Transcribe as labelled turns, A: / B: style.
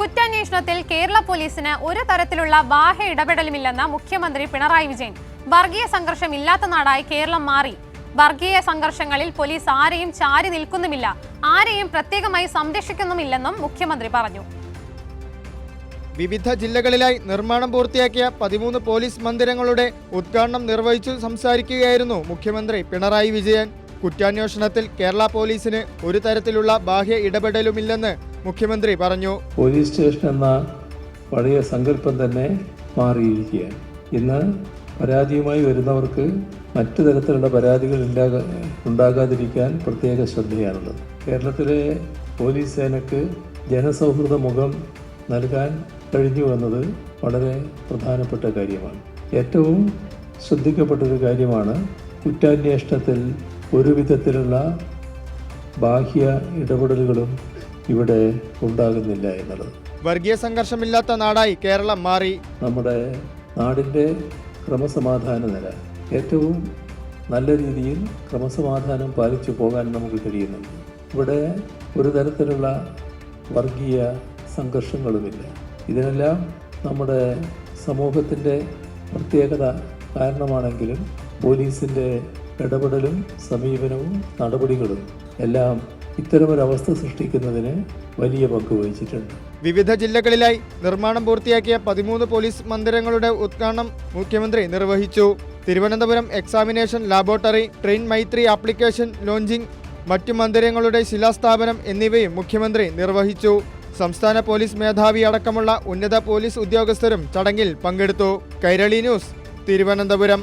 A: കുറ്റാന്വേഷണത്തിൽ കേരള പോലീസിന് ഒരു തരത്തിലുള്ള ബാഹ്യ ഇടപെടലുമില്ലെന്ന് മുഖ്യമന്ത്രി പിണറായി വിജയൻ. വർഗീയ സംഘർഷം ഇല്ലാത്ത നാടായി കേരളം മാറി. വർഗീയ സംഘർഷങ്ങളിൽ പോലീസ് ആരെയും ചാരി നിൽക്കുന്നുമില്ല. ആരെയും പ്രത്യേകമായി സംരക്ഷിക്കുന്നുമില്ലെന്നും മുഖ്യമന്ത്രി പറഞ്ഞു.
B: വിവിധ ജില്ലകളിലായി നിർമ്മാണം പൂർത്തിയാക്കിയ പതിമൂന്ന് പോലീസ് മന്ദിരങ്ങളുടെ ഉദ്ഘാടനം നിർവഹിച്ചു സംസാരിക്കുകയായിരുന്നു മുഖ്യമന്ത്രി പിണറായി വിജയൻ. കുറ്റാന്വേഷണത്തിൽ കേരള പോലീസിന് ഒരു തരത്തിലുള്ള ബാഹ്യ ഇടപെടലുമില്ലെന്ന് മുഖ്യമന്ത്രി പറഞ്ഞു.
C: പോലീസ് സ്റ്റേഷൻ എന്ന പഴയ സങ്കല്പം തന്നെ മാറിയിരിക്കുകയാണ്. ഇന്ന് പരാതിയുമായി വരുന്നവർക്ക് മറ്റു തരത്തിലുള്ള പരാതികൾ ഉണ്ടാകാ ഉണ്ടാകാതിരിക്കാൻ പ്രത്യേക ശ്രദ്ധയാണുള്ളത്. കേരളത്തിലെ പോലീസ് സേനക്ക് ജനസൗഹൃദ മുഖം നൽകാൻ കഴിഞ്ഞു എന്നത് വളരെ പ്രധാനപ്പെട്ട കാര്യമാണ്. ഏറ്റവും ശ്രദ്ധിക്കപ്പെട്ടൊരു കാര്യമാണ് കുറ്റാന്വേഷണത്തിൽ ഒരു വിധത്തിലുള്ള ബാഹ്യ ഇടപെടലുകളും ഇവിടെ ഉണ്ടാകുന്നില്ല എന്നുള്ളത്.
B: വർഗീയ സംഘർഷമില്ലാത്ത നാടായി കേരളം മാറി.
C: നമ്മുടെ നാടിന്റെ ക്രമസമാധാന നില. ഏറ്റവും നല്ല രീതിയിൽ ക്രമസമാധാനം പാലിച്ചു പോകാൻ നമുക്ക് കഴിയുന്നുണ്ട്. ഇവിടെ ഒരു തരത്തിലുള്ള വർഗീയ സംഘർഷങ്ങളുമില്ല. ഇതിനെല്ലാം നമ്മുടെ സമൂഹത്തിന്റെ പ്രത്യേകത കാരണമാണെങ്കിലും പോലീസിന്റെ ഇടപെടലും സമീപനവും നടപടികളും എല്ലാം ഇത്തരമൊരവസ്ഥ സൃഷ്ടിക്കുന്നതിന് വലിയ പങ്ക് വഹിച്ചിട്ടുണ്ട്.
B: വിവിധ ജില്ലകളിലായി നിർമ്മാണം പൂർത്തിയാക്കിയ പതിമൂന്ന് പോലീസ് മന്ദിരങ്ങളുടെ ഉദ്ഘാടനം മുഖ്യമന്ത്രി നിർവഹിച്ചു. Thiruvananthapuram examination laboratory train Maithri application launching മറ്റു മന്ദിരങ്ങളുടെ ശിലാസ്ഥാപനം എന്നിവയും മുഖ്യമന്ത്രി നിർവഹിച്ചു. സംസ്ഥാന പോലീസ് മേധാവി അടക്കമുള്ള ഉന്നത പോലീസ് ഉദ്യോഗസ്ഥരും ചടങ്ങിൽ പങ്കെടുത്തു. കൈരളി ന്യൂസ് തിരുവനന്തപുരം.